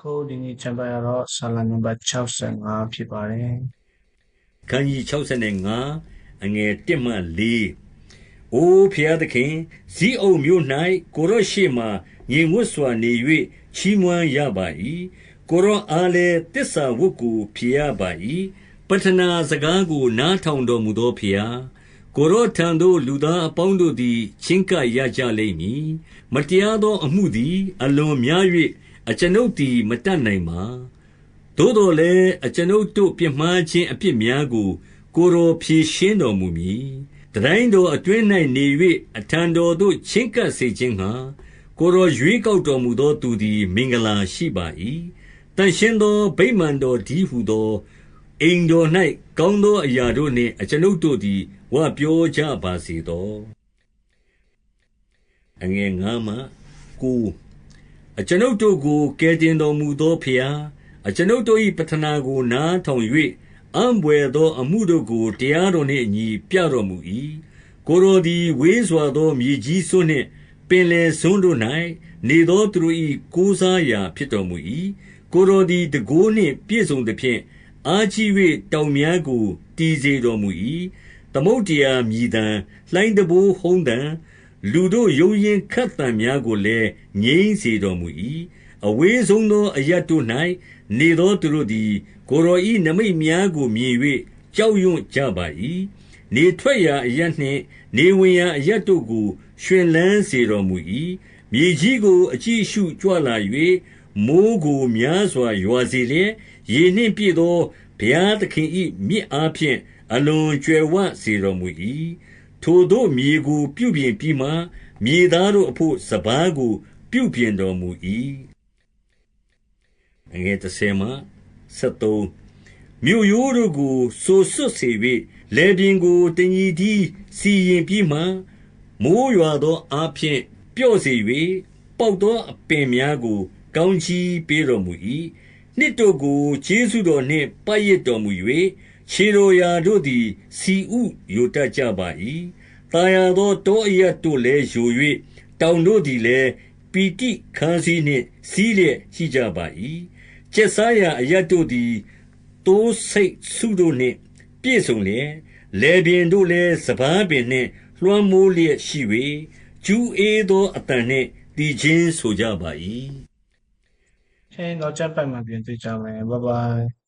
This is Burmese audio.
ခုဒီနေ့ချမ်းပါရတော့ဆာလံနံပါတ်65ဖြစ်ပါတယ်ခန်းကြီး65အငယ်1မှ4အိုးဖျားသခင်ဇီးအုံမြို့၌ကိုရော့ရှိမှငြိမ်ဝတ်စွာနေ၍ချီးမွမ်းရပါ၏ကိုရော့အားလည်းတစ္ဆာဝတ်ကိုဖြေရပါ၏ပတ္ထနာစကားကိုနားထောင်တော်မူသောဖျားကိုရော့ထံသို့လူသားအပေါင်းတို့သည်ချင်းကပ်ရကြလိမ့်မည်မတရားသောအမှုသည် အလွန်များ၍ အကျွန်ုပ်သည် မတတ်နိုင်ပါ သို့တော်လည်း အကျွန်ုပ်တို့ ပြစ်မှားခြင်းအပြစ်များကို ကိုယ်တော်ဖြေရှင်းတော်မူမည်။တန်တိုင်းတော်အတွင်း၌နေ၍အထံတော်သို့ ချဉ်ကပ်စေခြင်းငှါ ကိုယ်တော်ရွေးကောက်တော်မူသော သူသည် မင်္ဂလာရှိပါ၏။တန်ရှင်းသော ဗိမာန်တော်တည်းဟူသော အိမ်တော်၌ကောင်းသောအရာတို့နှင့် အကျွန်ုပ်တို့သည် ဝပြောကြပါစေသော။ အငယ်9မှ9အကျွန်ုပ်တို့ကို ကယ်တင်တော်မူသောဖျား အကျွန်ုပ်တို့၏ပတနာကို နားထောင်၍အံ့ဘွယ်သောအမှုတို့ကို တရားတော်နှင့်အညီ ပြတော်မူ၏ကိုယ်တော်သည် ဝေးစွာသော မြေကြီးစွန်းနှင့် ပင်လယ်စွန်းတို့၌နေသောသူတို့၏ကိုးစားရာ ဖြစ်တော်မူ၏ကိုယ်တော်သည်တကိုးနှင့် ပြည့်စုံသဖြင့် အားကြီး၍တောင်များကို တည်စေတော်မူ၏သမုတ်တရားမြည်တံလှိုင်းတဘိုးဟုံးတံ လူတို့ယုံရင်ခတ်တံများကိုလည်း ငြိမ့်စေတော်မူ၏အဝေးဆုံးသော အရတ်တို့၌နေသောသူတို့သည် ကိုယ်တော်၏နမိတ်များကိုမြင်၍ကြောက်ရွံ့ကြပါ၏နေထွက်ရာအရတ်နှင့် နေဝင်ရာအရတ်တို့ကိုရှင်လန်းစေတော်မူ၏မြေကြီးကို အကြည့်ရှုကြွလာ၍မိုးကို များစွာရွာစေလျက် ရေနှင့်ပြည့်သော ဘုရားသခင်၏မြစ်အားဖြင့် အလွန်ကြွယ်ဝစေတော်မူ၏ ထိုတို့မြေကို ပြုပြင်ပြီးမှ မြေသားတို့အဖို့ စပားကို ပြုပြင်တော်မူ၏အငယ်30မှ73မြို့ရိုးတို့ကိုဆိုဆွတ်စေ၍လေပြင်းကိုတင်ကြီးသည်စီရင်ပြီးမှ မိုးရွာသောအားဖြင့် ပျော့စေ၍ပေါက်သောအပင်များကို ကောင်းချီးပေးတော်မူ၏နှစ်တို့ကို ကျေးဇူးတော်နှင့် ပတ်ရစ်တော်မူ၍ ခြေတော်ရာတို့သည်စီဥယိုတတ်ကြပါ၏။တာယာသော တောအရပ်တို့လည်းယို၍တောင်တို့သည်လည်း ပီတိခန်းစည်းနှင့်စီးလျက်ရှိကြပါ၏။ကျက်စားရာအရပ်တို့သည် သိုးဆိတ်စုတို့နှင့် ပြည့်စုံလျက် လယ်ပြင်တို့လည်း စပားပင်နှင့် လွှမ်းမိုးလျက်ရှိ၍ကျူးအေးသောအတန်နှင့်တည်ခြင်းဆိုကြပါ၏။ဟဲ့တော့ချမ်းပိုင်မှာ ပြန်တွေ့ကြမယ်။ Bye bye